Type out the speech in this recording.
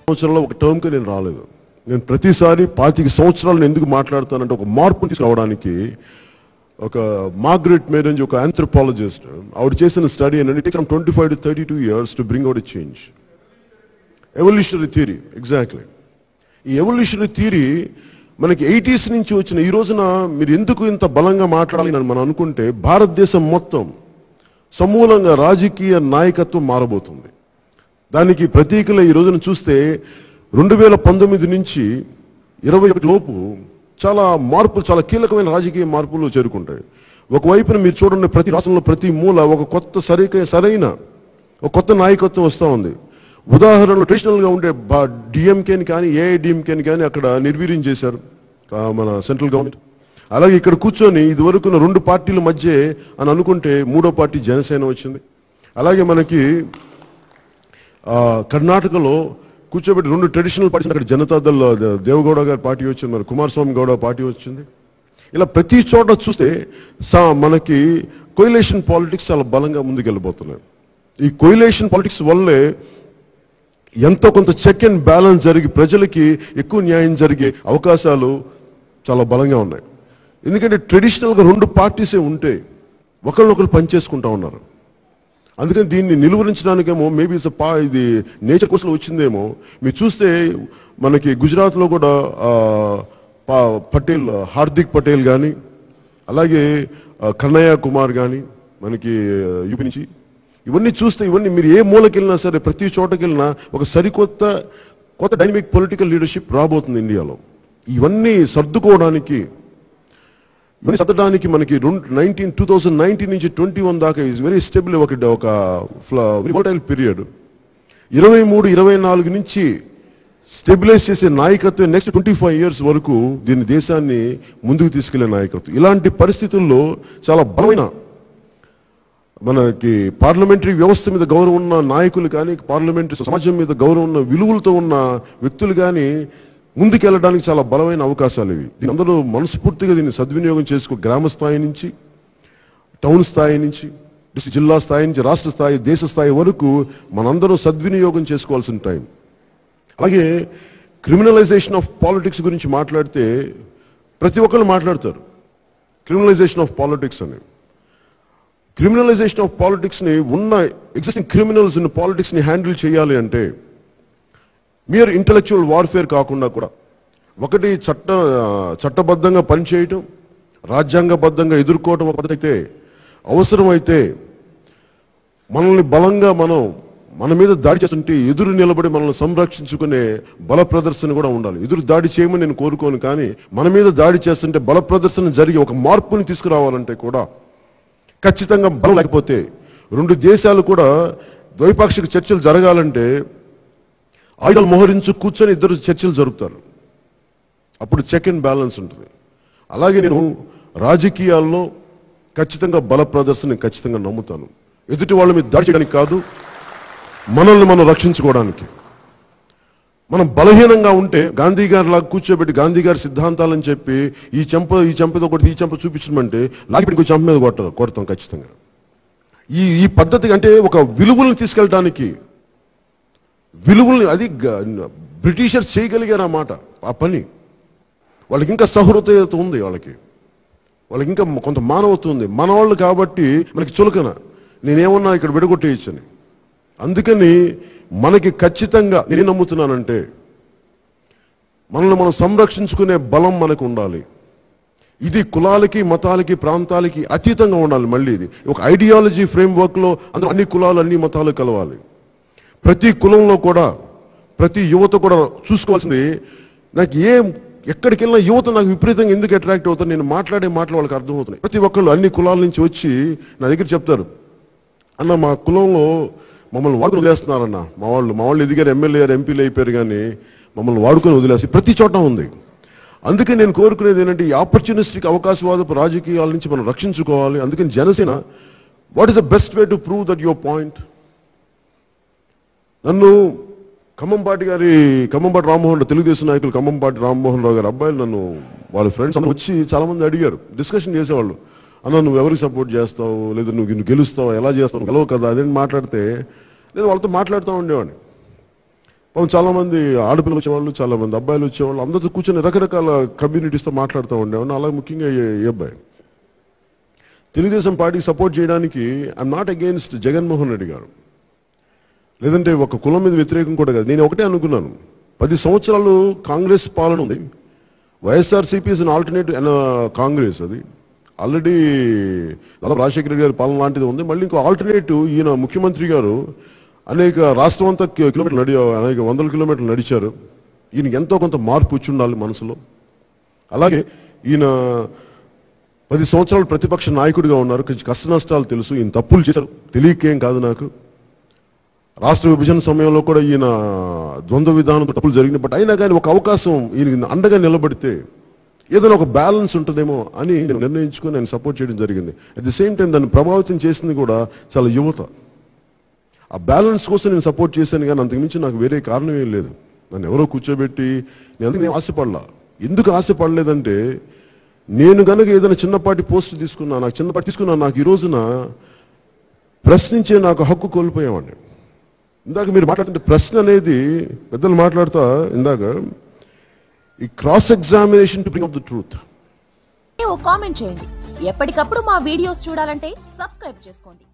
సంవత్సరంలో ఒక టర్మ్కి నేను రాలేదు. నేను ప్రతిసారి పాతిక సంవత్సరాలు నేను ఎందుకు మాట్లాడతానంటే ఒక మార్పు తీసుకురావడానికి ఒక మార్గరెట్ మేడం ఒక ఆంథ్రపాలజిస్ట్ ఆవిడ చేసిన స్టడీ ఏంటంటే from twenty five to thirty two years to bring out change evolutionary theory exactly ఈ ఎవల్యూషనరీ థియరీ మనకి ఎయిటీస్ నుంచి వచ్చిన ఈ రోజున మీరు ఎందుకు ఇంత బలంగా మాట్లాడాలి అని మనం అనుకుంటే భారతదేశం మొత్తం సమూలంగా రాజకీయ నాయకత్వం మారబోతుంది. దానికి ప్రతీకలు ఈ రోజున చూస్తే రెండు వేల పంతొమ్మిది నుంచి ఇరవై ఒకటి లోపు చాలా మార్పులు చాలా కీలకమైన రాజకీయ మార్పులు చేరుకుంటాయి. ఒకవైపున మీరు చూడండి ప్రతి రాష్ట్రంలో ప్రతి మూల ఒక కొత్త సరిక సరైన ఒక కొత్త నాయకత్వం వస్తూ ఉంది. ఉదాహరణలో ట్రెడిషనల్గా ఉండే డిఎంకేని కానీ ఏఐడిఎంకేని కానీ అక్కడ నిర్వీర్యం చేశారు. మన సెంట్రల్ గవర్నమెంట్ అలాగే ఇక్కడ కూర్చొని ఇదివరకున్న రెండు పార్టీల మధ్య అని అనుకుంటే మూడో పార్టీ జనసేన వచ్చింది. అలాగే మనకి కర్ణాటకలో కూర్చోబెట్టి రెండు ట్రెడిషనల్ పార్టీస్ అక్కడ జనతాదళ్ దేవగౌడ గారి పార్టీ వచ్చింది మరి కుమారస్వామి గౌడ పార్టీ వచ్చింది. ఇలా ప్రతి చోట చూస్తే సా మనకి కొయిలేషన్ పాలిటిక్స్ చాలా బలంగా ముందుకెళ్ళిపోతున్నాయి ఈ కొయిలేషన్ పాలిటిక్స్ వల్లే ఎంతో కొంత చెక్ అండ్ బ్యాలెన్స్ జరిగి ప్రజలకి ఎక్కువ న్యాయం జరిగే అవకాశాలు చాలా బలంగా ఉన్నాయి. ఎందుకంటే ట్రెడిషనల్గా రెండు పార్టీసే ఉంటే ఒకరినొకరు పనిచేసుకుంటా ఉన్నారు. అందుకని దీన్ని నిలువరించడానికేమో మేబీ ఇట్స్ పా ఇది నేచర్ కోసం వచ్చిందేమో మీరు చూస్తే మనకి గుజరాత్లో కూడా పా- పటేల్ హార్దిక్ పటేల్ కానీ అలాగే కన్నయ్య కుమార్ కానీ మనకి ఆ, యూపీ నుంచి ఇవన్నీ చూస్తే ఇవన్నీ మీరు ఏ మూలకెళ్ళినా సరే ప్రతి చోటకెళ్ళినా ఒక సరికొత్త కొత్త డైనమిక్ పొలిటికల్ లీడర్షిప్ రాబోతుంది ఇండియాలో. ఇవన్నీ సర్దుకోవడానికి ఇవన్నీ సర్దడానికి మనకి రెండు నైన్టీన్ టూ థౌసండ్ నైన్టీన్ నుంచి ట్వంటీ వన్ దాకా ఈజ్ వెరీ స్టెబుల్ ఒక ఒక వోటైల్ పీరియడ్ ఇరవై మూడు ఇరవై నాలుగు నుంచి స్టెబిలైజ్ చేసే నాయకత్వం నెక్స్ట్ ట్వంటీ ఫైవ్ ఇయర్స్ వరకు దీని దేశాన్ని ముందుకు తీసుకెళ్ళే నాయకత్వం. ఇలాంటి పరిస్థితుల్లో చాలా బలమైన మనకి పార్లమెంటరీ వ్యవస్థ మీద గౌరవం ఉన్న నాయకులు కానీ పార్లమెంటరీ సమాజం మీద గౌరవం ఉన్న విలువలతో ఉన్న వ్యక్తులు కానీ ముందుకెళ్ళడానికి చాలా బలమైన అవకాశాలు ఇవి. దీని అందరూ మనస్ఫూర్తిగా దీన్ని సద్వినియోగం చేసుకో గ్రామ స్థాయి నుంచి టౌన్ స్థాయి నుంచి జిల్లా స్థాయి నుంచి రాష్ట్ర స్థాయి దేశ స్థాయి వరకు మనందరూ సద్వినియోగం చేసుకోవాల్సిన టైం. అలాగే క్రిమినలైజేషన్ ఆఫ్ పాలిటిక్స్ గురించి మాట్లాడితే ప్రతి ఒక్కరు మాట్లాడతారు. క్రిమినలైజేషన్ ఆఫ్ పాలిటిక్స్ అని. క్రిమినలైజేషన్ ఆఫ్ పాలిటిక్స్ని ఉన్న ఎగ్జిస్టింగ్ క్రిమినల్స్ పాలిటిక్స్ని హ్యాండిల్ చేయాలి అంటే మీరు ఇంటలెక్చువల్ వార్ఫేర్ కాకుండా కూడా ఒకటి చట్ట చట్టబద్ధంగా పనిచేయటం రాజ్యాంగబద్ధంగా ఎదుర్కోవటం ఒక పద్ధతి అయితే అవసరమైతే మనల్ని బలంగా మనం మన మీద దాడి చేస్తుంటే ఎదురు నిలబడి మనల్ని సంరక్షించుకునే బల ప్రదర్శన కూడా ఉండాలి. ఎదురు దాడి చేయమని నేను కోరుకోను కానీ మన మీద దాడి చేస్తుంటే బల ప్రదర్శన జరిగి ఒక మార్పుని తీసుకురావాలంటే కూడా ఖచ్చితంగా బలం లేకపోతే రెండు దేశాలు కూడా ద్వైపాక్షిక చర్చలు జరగాలంటే ఆయుధాలు మోహరించు కూర్చొని ఇద్దరు చర్చలు జరుపుతారు. అప్పుడు చెక్ అండ్ బ్యాలెన్స్ ఉంటుంది. అలాగే నేను రాజకీయాల్లో ఖచ్చితంగా బల ప్రదర్శన ఖచ్చితంగా నమ్ముతాను. ఎదుటి వాళ్ళ మీద దాడి చేయడానికి కాదు మనల్ని మనం రక్షించుకోవడానికి. మనం బలహీనంగా ఉంటే గాంధీ గారి లాగా కూర్చోబెట్టి గాంధీ గారి సిద్ధాంతాలని చెప్పి ఈ చెంప ఈ చెంపతో కొట్టి ఈ చెంప చూపించమంటే లాగిపెట్టి చెంప మీద కొట్ట కొడతాం ఖచ్చితంగా. ఈ ఈ పద్ధతి అంటే ఒక విలువలను తీసుకెళ్ళడానికి విలువల్ని అది బ్రిటిషర్స్ చేయగలిగారు ఆ మాట ఆ పని. వాళ్ళకి ఇంకా సహృదయత ఉంది వాళ్ళకి. వాళ్ళకి ఇంకా కొంత మానవత ఉంది. మనవాళ్ళు కాబట్టి మనకి చులకన. నేనేమన్నా ఇక్కడ విడగొట్టేయచ్చని. అందుకని మనకి ఖచ్చితంగా నేను నమ్ముతున్నానంటే మనల్ని మనం సంరక్షించుకునే బలం మనకు ఉండాలి. ఇది కులాలకి మతాలకి ప్రాంతాలకి అతీతంగా ఉండాలి మళ్ళీ ఇది. ఒక ఐడియాలజీ ఫ్రేమ్వర్క్లో అందులో అన్ని కులాలు అన్ని మతాలు కలవాలి. ప్రతి కులంలో కూడా ప్రతి యువత కూడా చూసుకోవాల్సింది నాకు ఏ ఎక్కడికి వెళ్ళినా యువత నాకు విపరీతంగా ఎందుకు అట్రాక్ట్ అవుతారు నేను మాట్లాడే మాటలు వాళ్ళకి అర్థమవుతున్నాయి. ప్రతి ఒక్కళ్ళు అన్ని కులాల నుంచి వచ్చి నా దగ్గర చెప్తారు. అన్న మా కులంలో మమ్మల్ని వాడుకొని వదిలేస్తున్నారన్న. మా వాళ్ళు మా వాళ్ళు ఎదిగారు ఎమ్మెల్యే ఎంపీలు అయిపోయారు కానీ మమ్మల్ని వాడుకొని వదిలేసి ప్రతి చోట ఉంది. అందుకే నేను కోరుకునేది ఏంటంటే ఈ ఆపర్చునిస్టిక్ అవకాశవాదపు రాజకీయాల నుంచి మనం రక్షించుకోవాలి. అందుకని Janasena what is the best way to prove that your point నన్ను ఖమ్మంపాటి గారి ఖమ్మంపాటి రామ్మోహన్ రావు, తెలుగుదేశం నాయకులు ఖమ్మంపాటి రామ్మోహన్ రావు గారి అబ్బాయిలు నన్ను వాళ్ళ ఫ్రెండ్స్ అందరూ వచ్చి చాలా మంది అడిగారు. డిస్కషన్ చేసేవాళ్ళు. అన్న నువ్వు ఎవరికి సపోర్ట్ చేస్తావు? లేదా నువ్వు నువ్వు గెలుస్తావు? ఎలా చేస్తావు? గెలవు కదా? అదేంటి మాట్లాడితే నేను వాళ్ళతో మాట్లాడుతూ ఉండేవాడిని. పాపం చాలామంది ఆడపిల్లలు వచ్చేవాళ్ళు చాలామంది అబ్బాయిలు వచ్చేవాళ్ళు అందరితో కూర్చొని రకరకాల కమ్యూనిటీస్తో మాట్లాడుతూ ఉండేవాడిని. అలాగే ముఖ్యంగా ఈ అబ్బాయి. తెలుగుదేశం పార్టీకి సపోర్ట్ చేయడానికి I'm not against Jaganmohan Reddy garu. లేదంటే ఒక కులం మీద వ్యతిరేకం కూడా కాదు. నేను ఒకటే అనుకున్నాను. పది సంవత్సరాలు కాంగ్రెస్ పాలన ఉంది. YSRCP is an uh, Congress అది. ఆల్రెడీ దాదాపు రాజశేఖర రెడ్డి గారి పాలన లాంటిది ఉంది. మళ్ళీ ఇంకో ఆల్టర్నేటివ్ ఈయన ముఖ్యమంత్రి గారు అనేక రాష్ట్రం అంతా కిలోమీటర్లు నడి అనేక వందల కిలోమీటర్లు నడిచారు. ఈయనకి ఎంతో కొంత మార్పు వచ్చి ఉండాలి మనసులో. అలాగే ఈయన పది సంవత్సరాలు ప్రతిపక్ష నాయకుడిగా ఉన్నారు. కొంచెం కష్ట నష్టాలు తెలుసు. ఈయన తప్పులు చేశారు. తెలియకేం కాదు నాకు. రాష్ట్ర విభజన సమయంలో కూడా ఈయన ద్వంద్వ విధానంతో తప్పులు జరిగినాయి బట్ అయినా కానీ ఒక అవకాశం ఈయన అండగా నిలబడితే ఏదైనా ఒక బ్యాలెన్స్ ఉంటుందేమో అని నేను నిర్ణయించుకొని సపోర్ట్ చేయడం జరిగింది. అట్ ది సేమ్ టైం దాన్ని ప్రభావితం చేసింది కూడా చాలా యువత. ఆ బ్యాలెన్స్ కోసం నేను సపోర్ట్ చేశాను కానీ అంతకుమించి నాకు వేరే కారణం ఏం లేదు. నన్ను ఎవరో కూర్చోబెట్టి నేను అందుకు నేను ఆశపడలా? ఎందుకు ఆశపడలేదంటే నేను గనక ఏదైనా చిన్నపాటి పోస్ట్ తీసుకున్నా నాకు చిన్నపాటి తీసుకున్నా నాకు ఈ రోజున ప్రశ్నించే నాకు హక్కు కోల్పోయేవాడిని. ఇందాక మీరు మాట్లాడుతుంటే ప్రశ్న అనేది పెద్దలు మాట్లాడుతా ఇందాక ఈ cross examination to bring up the truth oh comment చేయండి. ఎప్పటికప్పుడు మా వీడియోస్ చూడాలంటే సబ్స్క్రైబ్ చేసుకోండి.